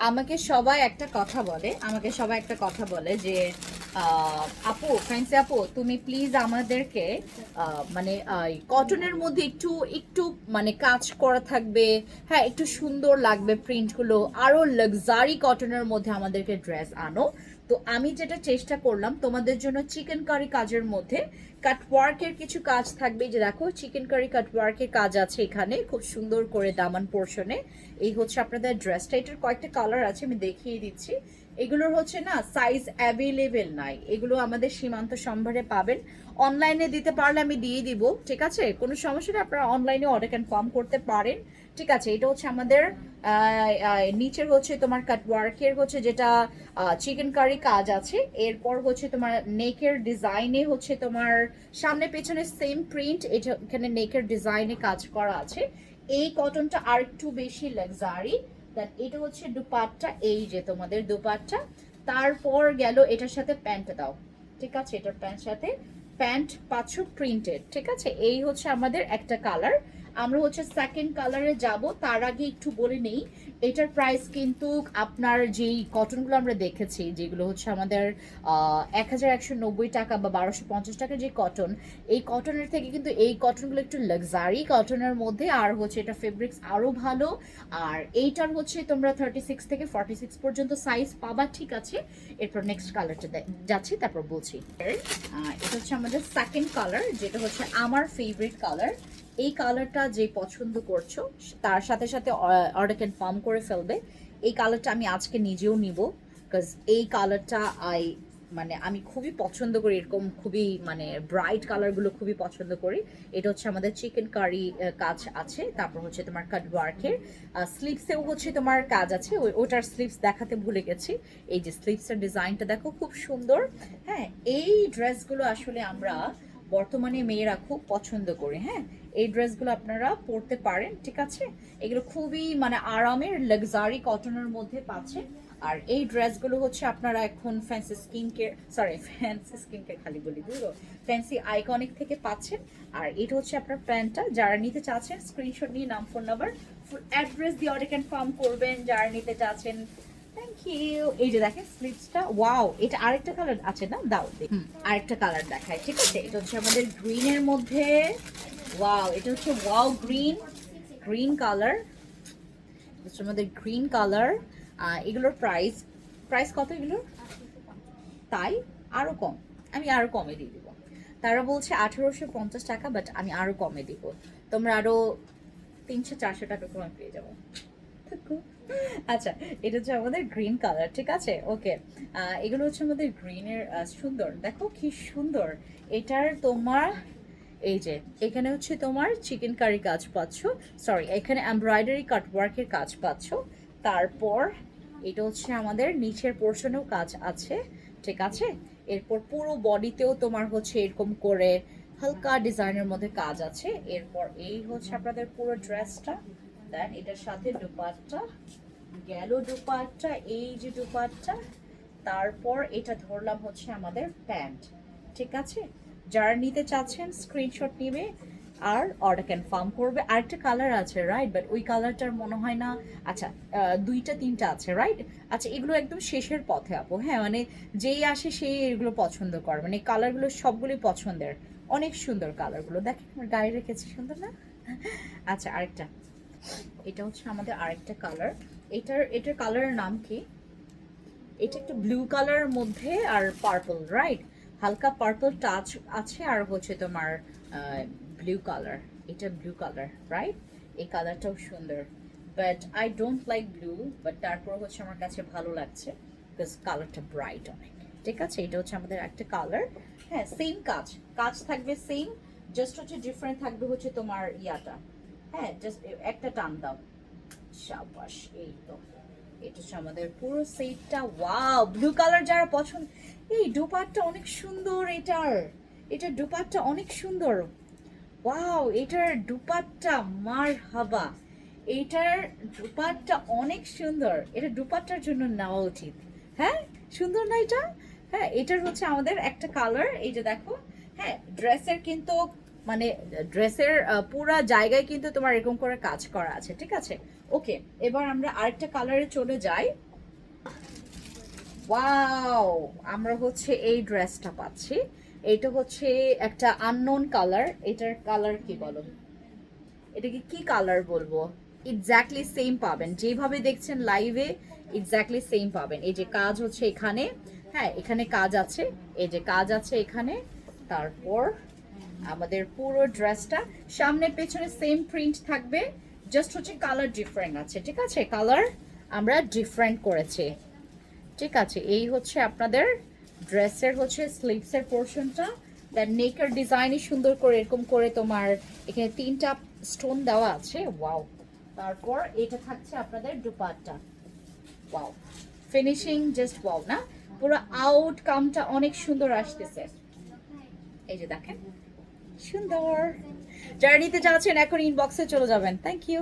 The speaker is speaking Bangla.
আমাকে সবাই একটা কথা বলে, আমাকে সবাই একটা কথা বলে যে আপু ফ্রেন্ডস আপু, তুমি প্লিজ আমাদেরকে মানে কটনের মধ্যে একটু একটু মানে কাজ করা থাকবে হ্যাঁ একটু সুন্দর লাগবে প্রিন্টগুলো আরও লাক্সারি কটনের মধ্যে আমাদেরকে ড্রেস আনো। তো আমি যেটা চেষ্টা করলাম তোমাদের জন্য চিকেন কারি কাজের মধ্যে কাটওয়ার্কের কিছু কাজ থাকবে যে দেখো চিকেন কারি কাটওয়ার্কের কাজ আছে এখানে, খুব সুন্দর করে দামান পোর্শনে এই হচ্ছে আপনাদের ড্রেসটা এটার কয়েকটা কালার আছে, আমি দেখিয়ে দিচ্ছি। এগুলোর হচ্ছে না সাইজ অ্যাভেলেবেল নাই। এগুলো আমাদের সীমান্ত সম্ভারে পাবেন। অনলাইনে দিতে পারলে আমি দিয়ে দিব, ঠিক আছে? কোনো সমস্যা নেই, আপনারা অনলাইনে অর্ডার কনফার্ম করতে পারেন, ঠিক আছে? এটা হচ্ছে আমাদের নিচের হচ্ছে তোমার কাটওয়ার্কের হচ্ছে যেটা চিকেন কারি কাজ আছে। এরপর হচ্ছে তোমার নেকের ডিজাইনে হচ্ছে তোমার সামনে পেছনে সেম প্রিন্ট এটা এখানে নেকের ডিজাইনে কাজ করা আছে। এই কটনটা আর একটু বেশি লাক্সারি দেন এটা হচ্ছে দুপাটটা, এই যে তোমাদের দুপাটটা। তারপর গেল এটার সাথে প্যান্ট দাও। ঠিক আছে? এটার প্যান্ট সাথে প্যান্ট পাচ্ছ প্রিন্টেড ঠিক আছে? এই হচ্ছে আমাদের একটা কালার আমরা হচ্ছে সেকেন্ড কালারে যাব, তার আগে একটু বলে নেই। এটার প্রাইস কিন্তু আপনার যেই কটনগুলো আমরা দেখেছি, যেগুলো হচ্ছে আমাদের এক হাজার একশো নব্বই টাকা বা বারোশো পঞ্চাশ টাকার যে কটন এই কটনের থেকে কিন্তু এই কটনগুলো একটু লাক্সারি কটনের মধ্যে, আর হচ্ছে এটা ফেব্রিক্স আরও ভালো। আর এইটার হচ্ছে তোমরা থার্টি সিক্স থেকে ফর্টি সিক্স পর্যন্ত সাইজ পাবা, ঠিক আছে? এরপর নেক্সট কালারটা যাচ্ছি, তারপর বলছি। এটা হচ্ছে আমাদের সেকেন্ড কালার যেটা হচ্ছে আমার ফেভারিট কালার এই কালারটা যে পছন্দ করছ, তার সাথে সাথে অর্ডার কনফার্ম করে ফেলবে। এই কালারটা আমি আজকে নিজেও নিব বিকজ এই কালারটা আই মানে আমি খুবই পছন্দ করি, এরকম খুবই মানে ব্রাইট কালারগুলো খুবই পছন্দ করি। এটা হচ্ছে আমাদের চিকেন কারি কাজ আছে, তারপর হচ্ছে তোমার কাট ওয়ার্কের স্লিপসেও হচ্ছে তোমার কাজ আছে ওটার স্লিপস দেখাতে ভুলে গেছি। এই যে স্লিপসের ডিজাইনটা দেখো, খুব সুন্দর। হ্যাঁ এই ড্রেসগুলো আসলে আমরা বর্তমানে মেয়েরা খুব পছন্দ করি হ্যাঁ। এই ড্রেসগুলো আপনারা পরতে পারেন ঠিক আছে? এগুলো খুবই মানে আরামের লাক্সারি কটনের মধ্যে পাচ্ছেন আর এই ড্রেসগুলো হচ্ছে আপনারা এখন fancy skin care sorry fancy skin care খালি বলি বুঝলো? ফ্যান্সি আইকনিক থেকে পাচ্ছেন। আর এটা হচ্ছে আপনার প্যান্টটা। যারা নিতে চাচ্ছেন স্ক্রিনশট নিয়ে নাম ফোন নাম্বার ফুল অ্যাড্রেস দিয়ে অর্ডার কনফার্ম করবেন যারা নিতে চাচ্ছেন। থ্যাংক ইউ এই যে দেখেন স্লিপসটা ওয়াও এটা আরেকটা কালার আছে না? দাও দেখি। আরেকটা কালার দেখায় ঠিক আছে? এটা হচ্ছে আমাদের গ্রিনের মধ্যে। ওয়াও এটা হচ্ছে ওয়াও গ্রিন গ্রিন কালার হচ্ছে আমাদের গ্রিন কালার এগুলোর প্রাইস প্রাইস কত এগুলোর? তাই? আরও কম। আমি আরও কমে দিয়ে দিব। তারা বলছে আঠেরোশো পঞ্চাশ টাকা বাট আমি আরও কমে দিব। তোমরা আরও তিনশো, চারশো টাকা কমে পেয়ে যাব। আচ্ছা এটা হচ্ছে আমাদের গ্রিন কালার ঠিক আছে? ওকে এগুলো হচ্ছে আমাদের গ্রিনের সুন্দর। দেখো কি সুন্দর। এটার তোমার এই যে, এখানে হচ্ছে তোমার চিকেন কারি কাজ পাচ্ছ সরি এখানে এমব্রয়ডারি কাটওয়ার্কের কাজ পাচ্ছ, তারপর এটা হচ্ছে আমাদের নিচের পোর্শনেও কাজ আছে, ঠিক আছে? এরপর পুরো বডিতেও তোমার হচ্ছে এরকম করে হালকা ডিজাইনের মধ্যে কাজ আছে, এরপর এই হচ্ছে আপনাদের পুরো ড্রেসটা দেন এটার সাথে দুপাট্টা, গেল দুপাট্টা, এই যে দুপাট্টা, তারপর এটা ধরলাম হচ্ছে আমাদের প্যান্ট ঠিক আছে? যারা নিতে চাচ্ছেন স্ক্রিনশট নেবে আর অর্ডার কনফার্ম করবে। আরেকটা কালার আছে রাইট বাট ওই কালারটার মনে হয় না আচ্ছা দুইটা, তিনটা আছে রাইট আচ্ছা এগুলো একদম শেষের পথে আপু হ্যাঁ? মানে যেই আসে সেই এগুলো পছন্দ করে। মানে কালারগুলো সবগুলোই পছন্দের। অনেক সুন্দর কালারগুলো দেখেন, আমার গায়ে রেখেছি, সুন্দর না? আচ্ছা আরেকটা। এটা হচ্ছে আমাদের আরেকটা কালার এটার এটার কালারের নাম কি? এটা একটু ব্লু কালারের মধ্যে আর পার্পল রাইট হালকা পার্পল টাচ আছে আর হচ্ছে তোমার ব্লু কালার এটা ব্লু কালার রাইট এই কালারটাও সুন্দর। But I don't like blue but তারপর হচ্ছে আমার কাছে ভালো লাগছে বিকজ কালারটা ব্রাইট অনেক। ঠিক আছে? এটা হচ্ছে আমাদের একটা কালার হ্যাঁ সেম কাজ। কাজ থাকবে সেম জাস্ট হচ্ছে ডিফারেন্ট থাকবে হচ্ছে তোমার ইয়াটা। হ্যাঁ জাস্ট একটা টান দাও। সাবাস, এই তো। এটা হচ্ছে আমাদের পুরো সেটটা ওয়াও ব্লু কালার যারা পছন্দ, এই ডুপারটা অনেক সুন্দর এটার। এটার ডুপারটা অনেক সুন্দর। ওয়াও এটার ডুপারটা মার হাবা। এটার ডুপারটা অনেক সুন্দর। এটা ডুপারটার জন্য নেওয়া উচিত। হ্যাঁ সুন্দর না এটা? হ্যাঁ এটার হচ্ছে আমাদের একটা কালার এই যে দেখো। হ্যাঁ ড্রেসের কিন্তু মানে ড্রেসের পুরা জায়গায় কিন্তু তোমার এরকম করে কাজ করা আছে, ঠিক আছে? ওকে এবার আমরা আরেকটা কালারে চলে যাই। ওয়াও আমরা হচ্ছে এই ড্রেসটা পাচ্ছি। এটা হচ্ছে একটা আননোন কালার এটার কালার কি বলো? এটাকে কি কালার বলব? এক্স্যাক্টলি সেম পাবেন। যেভাবে দেখছেন লাইভে এক্স্যাক্টলি সেম পাবেন। এই যে কাজ হচ্ছে এখানে। হ্যাঁ এখানে কাজ আছে। এই যে কাজ আছে এখানে। তারপর আমাদের পুরো ড্রেসটা। সামনে, পেছনে সেম প্রিন্ট থাকবে। জাস্ট হচ্ছে কালার ডিফারেন্ট আছে, ঠিক আছে? কালার আমরা ডিফারেন্ট করেছি। ঠিক আছে, এই হচ্ছে আপনাদের ড্রেসের হচ্ছে স্লিভসের পোর্শনটা দেন নেকের ডিজাইনই সুন্দর করে, এরকম করে তোমার এখানে তিনটা স্টোন দেওয়া আছে। ওয়াও তারপর এটা থাকছে আপনাদের dupatta. Wow finishing just wow না? পুরো আউটকামটা অনেক সুন্দর আসতেছে। এই যে দেখেন সুন্দর। জার্নিতে যাচ্ছেন এখন ইনবক্সে চলে যাবেন। Thank you